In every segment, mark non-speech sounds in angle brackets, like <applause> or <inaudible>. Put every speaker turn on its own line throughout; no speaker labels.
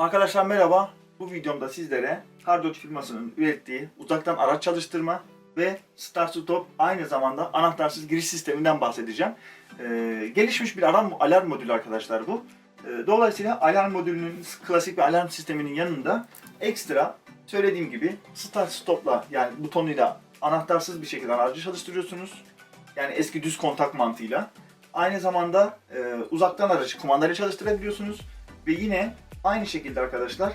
Arkadaşlar merhaba. Bu videomda sizlere Kardot firmasının ürettiği uzaktan araç çalıştırma ve Start Stop aynı zamanda anahtarsız giriş sisteminden bahsedeceğim. Ee, gelişmiş bir alarm, alarm modülü arkadaşlar bu. Ee, dolayısıyla alarm modülünün klasik bir alarm sisteminin yanında ekstra söylediğim gibi Start Stop'la yani butonuyla anahtarsız bir şekilde aracı çalıştırıyorsunuz. Yani eski düz kontak mantığıyla. Aynı zamanda e, uzaktan aracı kumandayla çalıştırabiliyorsunuz. Ve yine aynı şekilde arkadaşlar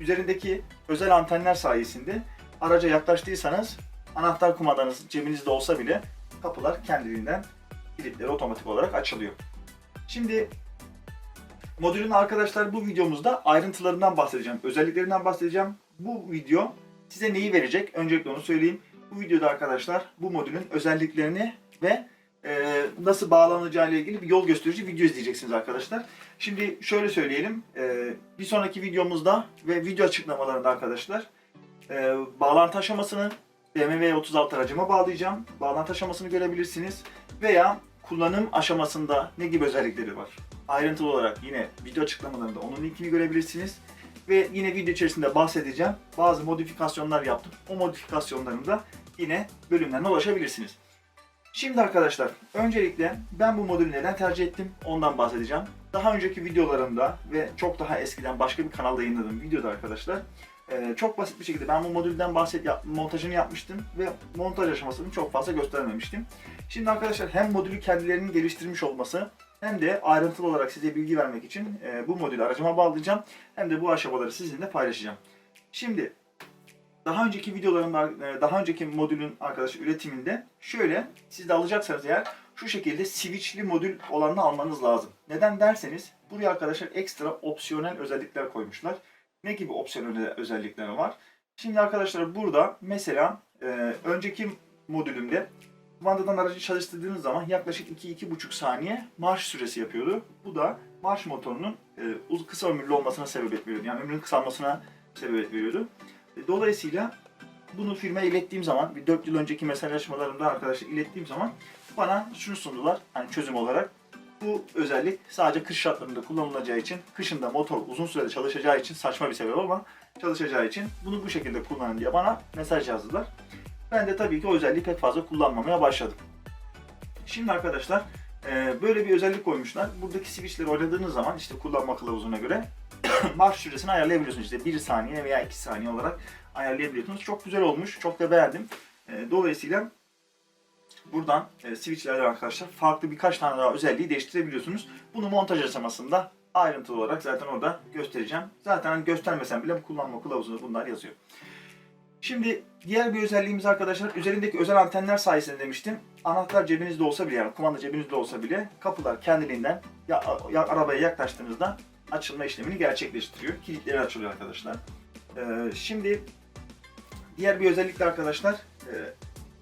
üzerindeki özel antenler sayesinde araca yaklaştıysanız anahtar kumandanız cebinizde olsa bile kapılar kendiliğinden kilitleri otomatik olarak açılıyor. Şimdi modülün arkadaşlar bu videomuzda ayrıntılarından bahsedeceğim, özelliklerinden bahsedeceğim. Bu video size neyi verecek? Öncelikle onu söyleyeyim. Bu videoda arkadaşlar bu modülün özelliklerini ve nasıl bağlanacağı ile ilgili bir yol gösterici video izleyeceksiniz arkadaşlar. Şimdi şöyle söyleyelim. e, bir sonraki videomuzda ve video açıklamalarında arkadaşlar e, bağlantı aşamasını BMW 36 aracıma bağlayacağım. Bağlantı aşamasını görebilirsiniz. Veya kullanım aşamasında ne gibi özellikleri var? Ayrıntılı olarak yine video açıklamalarında onun linkini görebilirsiniz. Ve yine video içerisinde bahsedeceğim. Bazı modifikasyonlar yaptım. O modifikasyonların da yine bölümlerine ulaşabilirsiniz. Şimdi arkadaşlar, öncelikle ben bu modülü neden tercih ettim ondan bahsedeceğim. Daha önceki videolarımda ve çok daha eskiden başka bir kanalda yayınladığım videoda arkadaşlar e, çok basit bir şekilde ben bu modülden bahset montajını yapmıştım ve montaj aşamasını çok fazla göstermemiştim. Şimdi arkadaşlar hem modülü kendilerinin geliştirmiş olması hem de ayrıntılı olarak size bilgi vermek için e, bu modülü aracıma bağlayacağım. Hem de bu aşamaları sizinle paylaşacağım. Şimdi daha önceki videolarımda, e, daha önceki modülün arkadaş üretiminde şöyle siz de alacaksanız eğer şu şekilde switchli modül olanını almanız lazım. Neden derseniz buraya arkadaşlar ekstra opsiyonel özellikler koymuşlar. Ne gibi opsiyonel özellikler var? Şimdi arkadaşlar burada mesela e, önceki modülümde kumandadan aracı çalıştırdığınız zaman yaklaşık 2-2,5 saniye marş süresi yapıyordu. Bu da marş motorunun e, kısa ömürlü olmasına sebebiyet veriyordu. Yani ömrünün kısalmasına sebebiyet veriyordu. Dolayısıyla bunu firmaya ilettiğim zaman, bir 4 yıl önceki mesajlaşmalarımda arkadaşlar ilettiğim zaman bana şunu sundular hani çözüm olarak. Bu özellik sadece kış şartlarında kullanılacağı için, kışında motor uzun sürede çalışacağı için saçma bir sebep ama çalışacağı için bunu bu şekilde kullanın diye bana mesaj yazdılar. Ben de tabii ki o özelliği pek fazla kullanmamaya başladım. Şimdi arkadaşlar böyle bir özellik koymuşlar. Buradaki switchleri oynadığınız zaman işte kullanma kılavuzuna göre <coughs> marş süresini ayarlayabiliyorsunuz. İşte 1 saniye veya 2 saniye olarak ayarlayabiliyorsunuz. Çok güzel olmuş. Çok da beğendim. E, Dolayısıyla buradan e, switchlerden arkadaşlar farklı birkaç tane daha özelliği değiştirebiliyorsunuz. Bunu montaj aşamasında ayrıntılı olarak zaten orada göstereceğim. Zaten göstermesem bile bu kullanma kılavuzunda bunlar yazıyor. Şimdi diğer bir özelliğimiz arkadaşlar üzerindeki özel antenler sayesinde demiştim. Anahtar cebinizde olsa bile yani kumanda cebinizde olsa bile kapılar kendiliğinden ya, ya, arabaya yaklaştığınızda açılma işlemini gerçekleştiriyor. Kilitleri açılıyor arkadaşlar. Ee, şimdi diğer bir özellik de arkadaşlar e,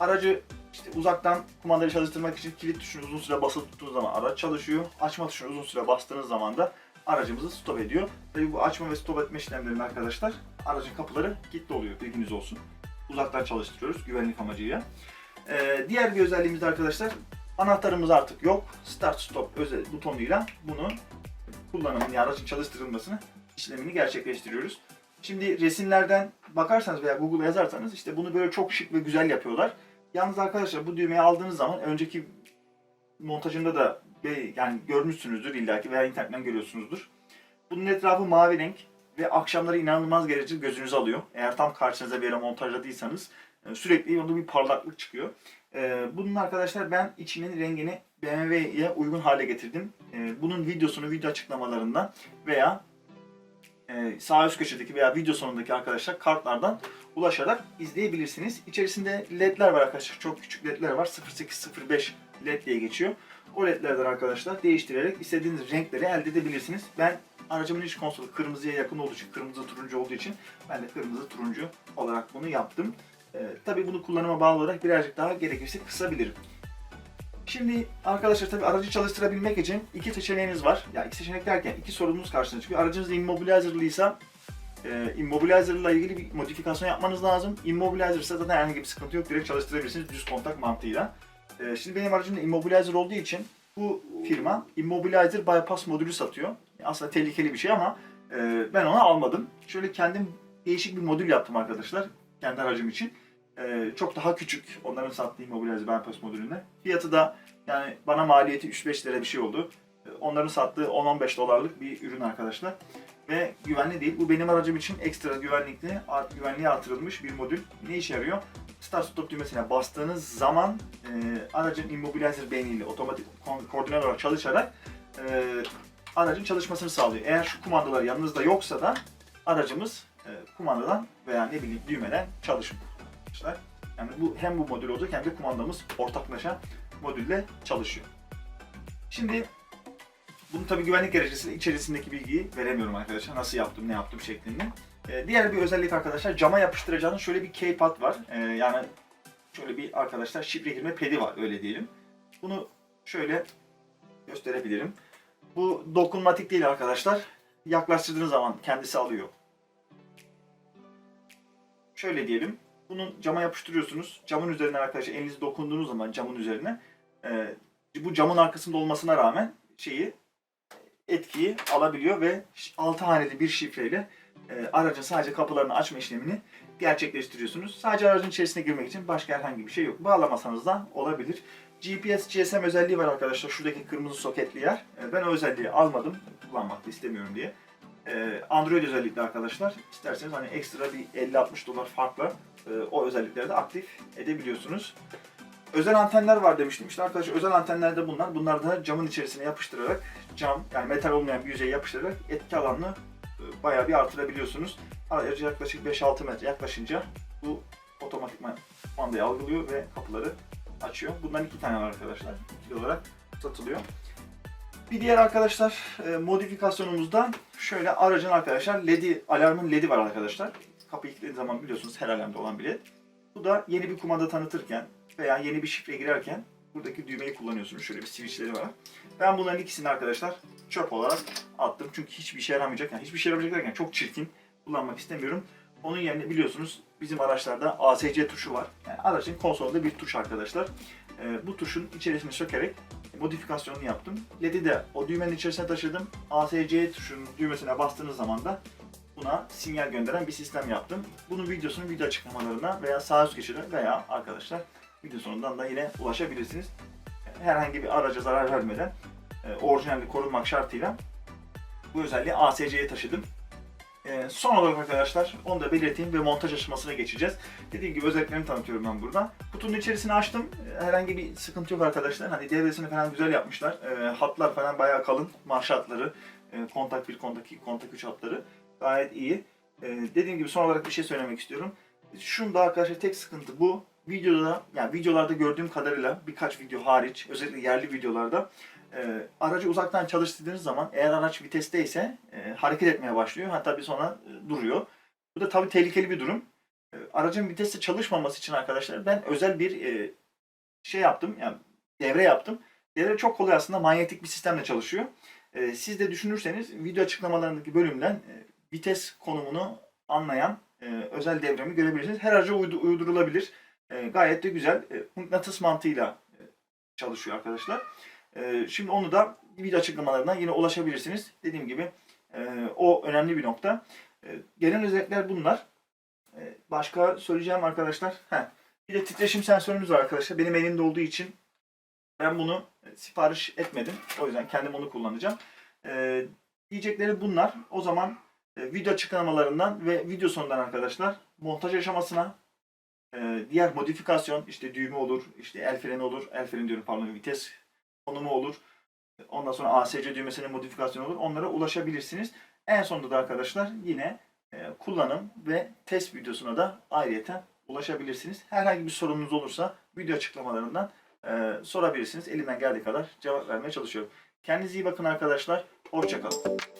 aracı işte uzaktan kumandayı çalıştırmak için kilit tuşunu uzun süre basılı tuttuğunuz zaman araç çalışıyor. Açma tuşunu uzun süre bastığınız zaman da aracımızı stop ediyor. Tabii bu açma ve stop etme işlemlerinde arkadaşlar aracın kapıları kilitli oluyor bilginiz olsun. Uzaktan çalıştırıyoruz güvenlik amacıyla. Ee, diğer bir özelliğimiz de arkadaşlar anahtarımız artık yok. Start stop özel butonuyla bunu kullanımını yani çalıştırılmasını işlemini gerçekleştiriyoruz. Şimdi resimlerden bakarsanız veya Google'a yazarsanız işte bunu böyle çok şık ve güzel yapıyorlar. Yalnız arkadaşlar bu düğmeyi aldığınız zaman önceki montajında da yani görmüşsünüzdür illaki veya internetten görüyorsunuzdur. Bunun etrafı mavi renk ve akşamları inanılmaz derece gözünüzü alıyor. Eğer tam karşınıza bir yere montajladıysanız e, sürekli onda bir parlaklık çıkıyor. E, Bunun arkadaşlar ben içinin rengini BMW'ye uygun hale getirdim. E, Bunun videosunu video açıklamalarından veya e, sağ üst köşedeki veya video sonundaki arkadaşlar kartlardan ulaşarak izleyebilirsiniz. İçerisinde ledler var arkadaşlar. Çok küçük ledler var. 0805 led diye geçiyor. O ledlerden arkadaşlar değiştirerek istediğiniz renkleri elde edebilirsiniz. Ben aracımın iç konsolu kırmızıya yakın olduğu için, kırmızı turuncu olduğu için ben de kırmızı turuncu olarak bunu yaptım. Ee, tabii bunu kullanıma bağlı olarak birazcık daha gerekirse kısabilirim. Şimdi arkadaşlar tabii aracı çalıştırabilmek için iki seçeneğiniz var. Ya iki seçenek derken iki sorunumuz karşınıza çıkıyor. Aracınız immobilizerlıysa e, immobilizer ile ilgili bir modifikasyon yapmanız lazım. Immobilizer ise zaten herhangi bir sıkıntı yok. Direkt çalıştırabilirsiniz düz kontak mantığıyla. E, şimdi benim aracımda immobilizer olduğu için bu firma immobilizer bypass modülü satıyor. Aslında tehlikeli bir şey ama Ee, ben onu almadım. Şöyle kendim değişik bir modül yaptım arkadaşlar. Kendi aracım için. Ee, çok daha küçük. Onların sattığı Immobilizer Bypass modülünde. Fiyatı da yani bana maliyeti 3-5 lira bir şey oldu. Ee, Onların sattığı 10-15 dolarlık bir ürün arkadaşlar. Ve güvenli değil. Bu benim aracım için ekstra güvenlikli, art- güvenliğe artırılmış bir modül. Ne işe yarıyor? Start stop düğmesine bastığınız zaman e, aracın immobilizer beyniyle otomatik ko- koordinat olarak çalışarak e, aracın çalışmasını sağlıyor. Eğer şu kumandalar yanınızda yoksa da aracımız e, kumandadan veya ne bileyim düğmeden çalışmıyor. arkadaşlar. Yani bu hem bu modül olacak hem de kumandamız ortaklaşa modülle çalışıyor. Şimdi bunu tabii güvenlik derecesi içerisindeki bilgiyi veremiyorum arkadaşlar. Nasıl yaptım, ne yaptım şeklinde. Ee, diğer bir özellik arkadaşlar cama yapıştıracağınız şöyle bir keypad var. Ee, yani şöyle bir arkadaşlar şifre girme pedi var öyle diyelim. Bunu şöyle gösterebilirim. Bu dokunmatik değil arkadaşlar. Yaklaştırdığınız zaman kendisi alıyor. Şöyle diyelim. Bunu cama yapıştırıyorsunuz. Camın üzerine arkadaşlar elinizi dokunduğunuz zaman camın üzerine e, bu camın arkasında olmasına rağmen şeyi etkiyi alabiliyor ve 6 haneli bir şifreyle e, aracın sadece kapılarını açma işlemini gerçekleştiriyorsunuz. Sadece aracın içerisine girmek için başka herhangi bir şey yok. Bağlamasanız da olabilir. GPS, GSM özelliği var arkadaşlar. Şuradaki kırmızı soketli yer. E, ben o özelliği almadım. Kullanmak da istemiyorum diye. E, Android özellikli arkadaşlar. İsterseniz hani ekstra bir 50-60 dolar farkla e, o özellikleri de aktif edebiliyorsunuz. Özel antenler var demiştim. İşte arkadaşlar özel antenler de bunlar. Bunlar da camın içerisine yapıştırarak cam yani metal olmayan bir yüzeye yapıştırarak etki alanını e, bayağı bir artırabiliyorsunuz. Aracı yaklaşık 5-6 metre yaklaşınca bu otomatikman kumandayı algılıyor ve kapıları açıyor. Bundan iki tane var arkadaşlar. İkili olarak satılıyor. Bir diğer arkadaşlar e, modifikasyonumuzda şöyle aracın arkadaşlar LED'i, alarmın LED'i var arkadaşlar. Kapıyı kilitlediğiniz zaman biliyorsunuz her alarmda olan bir LED. Bu da yeni bir kumanda tanıtırken veya yeni bir şifre girerken buradaki düğmeyi kullanıyorsunuz. Şöyle bir switchleri var. Ben bunların ikisini arkadaşlar çöp olarak attım. Çünkü hiçbir işe yaramayacak. Yani hiçbir işe yaramayacak derken çok çirkin. Kullanmak istemiyorum. Onun yerine biliyorsunuz bizim araçlarda ASC tuşu var. Yani aracın konsolunda bir tuş arkadaşlar. Ee, bu tuşun içerisine sökerek modifikasyonunu yaptım. LED'i de o düğmenin içerisine taşıdım. ASC tuşunun düğmesine bastığınız zaman da buna sinyal gönderen bir sistem yaptım. Bunun videosunu video açıklamalarına veya sağ üst köşede veya arkadaşlar video sonundan da yine ulaşabilirsiniz. Herhangi bir araca zarar vermeden e, orijinalliği korunmak şartıyla bu özelliği ASC'ye taşıdım. E, son olarak arkadaşlar onu da belirteyim ve montaj aşamasına geçeceğiz. Dediğim gibi özelliklerini tanıtıyorum ben burada. Kutunun içerisini açtım. E, herhangi bir sıkıntı yok arkadaşlar. Hani devresini falan güzel yapmışlar. E, hatlar falan bayağı kalın. Marş hatları, e, kontak 1, kontak 2, kontak 3 hatları gayet iyi. Dediğim gibi son olarak bir şey söylemek istiyorum. Şunda arkadaşlar tek sıkıntı bu. Videoda, yani videolarda gördüğüm kadarıyla birkaç video hariç, özellikle yerli videolarda e, aracı uzaktan çalıştırdığınız zaman eğer araç vitesteyse e, hareket etmeye başlıyor. Hatta bir sonra e, duruyor. Bu da tabii tehlikeli bir durum. E, aracın viteste çalışmaması için arkadaşlar ben özel bir e, şey yaptım. Yani devre yaptım. Devre çok kolay aslında manyetik bir sistemle çalışıyor. E, siz de düşünürseniz video açıklamalarındaki bölümden e, vites konumunu anlayan e, özel devremi görebilirsiniz. Her araca uydu- uydurulabilir. E, gayet de güzel. E, mıknatıs mantığıyla e, çalışıyor arkadaşlar. E, şimdi onu da video açıklamalarından yine ulaşabilirsiniz. Dediğim gibi e, o önemli bir nokta. E, genel özellikler bunlar. E, başka söyleyeceğim arkadaşlar. Heh, bir de titreşim sensörümüz var arkadaşlar. Benim elimde olduğu için ben bunu e, sipariş etmedim. O yüzden kendim onu kullanacağım. Diyecekleri bunlar. O zaman video açıklamalarından ve video sonundan arkadaşlar montaj aşamasına diğer modifikasyon işte düğme olur, işte el freni olur, el freni diyorum pardon vites konumu olur. Ondan sonra ASC düğmesinin modifikasyonu olur. Onlara ulaşabilirsiniz. En sonunda da arkadaşlar yine e, kullanım ve test videosuna da ayrıyeten ulaşabilirsiniz. Herhangi bir sorunuz olursa video açıklamalarından e, sorabilirsiniz. Elimden geldiği kadar cevap vermeye çalışıyorum. Kendinize iyi bakın arkadaşlar. Hoşçakalın.